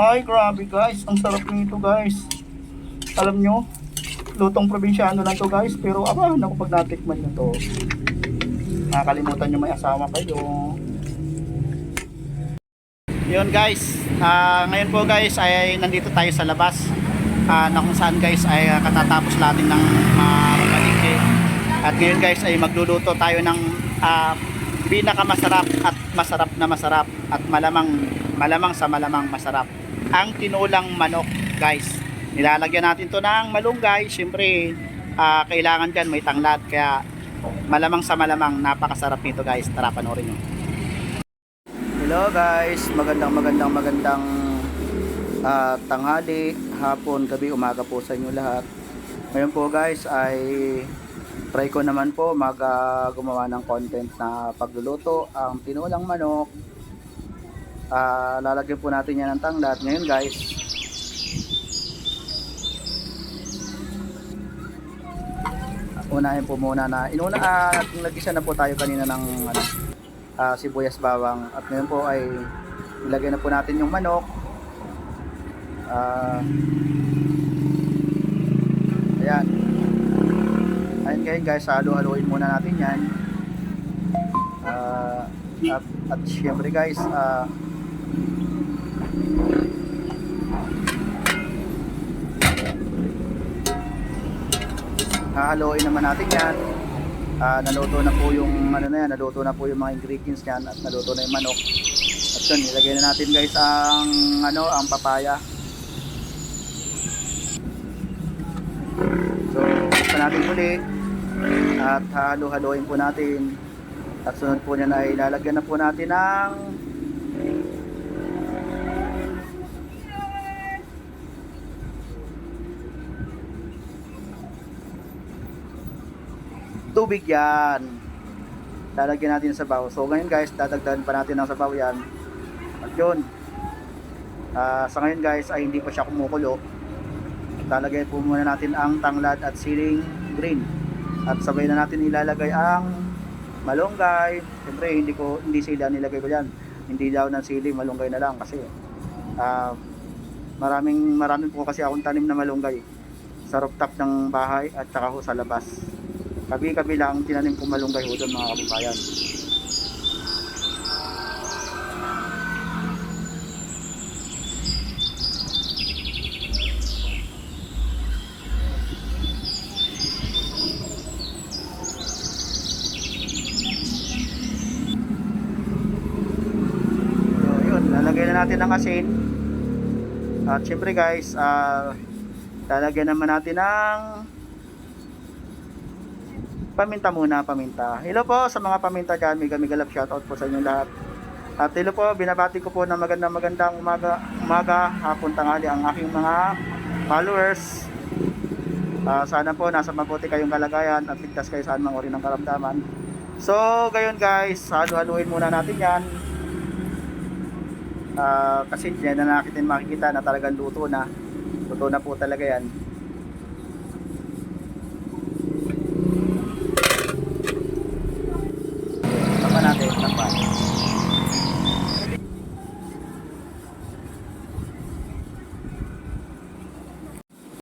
Ay, grabe guys. Ang sarap nito guys. Alam nyo, lutong probinsyano lang to guys. Pero aba, naku pag natikman nyo to. Nakakalimutan nyo may asawa kayo. Yun guys, ah, ngayon po guys ay nandito tayo sa labas Ah, na kung saan guys ay ah, katatapos natin ng uh, At ngayon guys ay magluluto tayo ng ah, pinakamasarap at masarap na masarap at malamang malamang sa malamang masarap. Ang tinulang manok guys. Nilalagyan natin to ng malunggay. Siyempre ah, kailangan dyan may tanglad kaya malamang sa malamang napakasarap nito guys. Tara panoorin nyo. Hello guys, magandang magandang magandang ah, tanghali, hapon, gabi, umaga po sa inyo lahat. Ngayon po guys ay try ko naman po mag ah, gumawa ng content na pagluluto ang tinulang manok. Ah, lalagyan po natin yan ng tanglad. Ngayon guys, unahin po muna na inuna ah, nag-isa na po tayo kanina ng ano, ah, sibuyas bawang. At ngayon po ay ilagay na po natin yung manok. Ah, ayan. Ayan ngayon guys halo-haloin muna natin yan. Ah, at, at syempre guys ah, hahaloin naman natin yan Ah, naluto na po yung ano na yan, naluto na po yung mga ingredients niyan at naluto na yung manok. At yun, ilagay na natin guys ang ano, ang papaya. So, buksan natin uli at halo-haloin po natin. At sunod po niya na ilalagyan na po natin ng tubig yan. Lalagyan natin sa sabaw. So ngayon guys, dadagdagan pa natin ng sabaw yan. At yun. Ah, sa ngayon guys ay hindi pa siya kumukulo. Lalagay po muna natin ang tanglad at siling green. At sabay na natin ilalagay ang malunggay. Siyempre hindi ko hindi sila nilagay ko diyan. Hindi daw ng sili, malunggay na lang kasi ah, maraming maraming po kasi akong tanim na malunggay sa rooftop ng bahay at saka ho sa labas. Kabi-kabi lang tinanim kong malunggay ho doon mga kababayan. Natin ng asin. At syempre guys, ah lalagyan naman natin ng paminta muna, paminta. Hello po sa mga paminta dyan. Mega mega love shoutout po sa inyo lahat. At hello po, binabati ko po na magandang magandang umaga, umaga, hapon, tanghali ang aking mga followers. Ah, sana po nasa mabuti kayong kalagayan at ligtas kayo sa anumang uri ng karamdaman. So, gayon guys, halu-haluin muna natin yan. Ah, kasi diyan na natin makikita na talagang luto na. Luto na po talaga yan.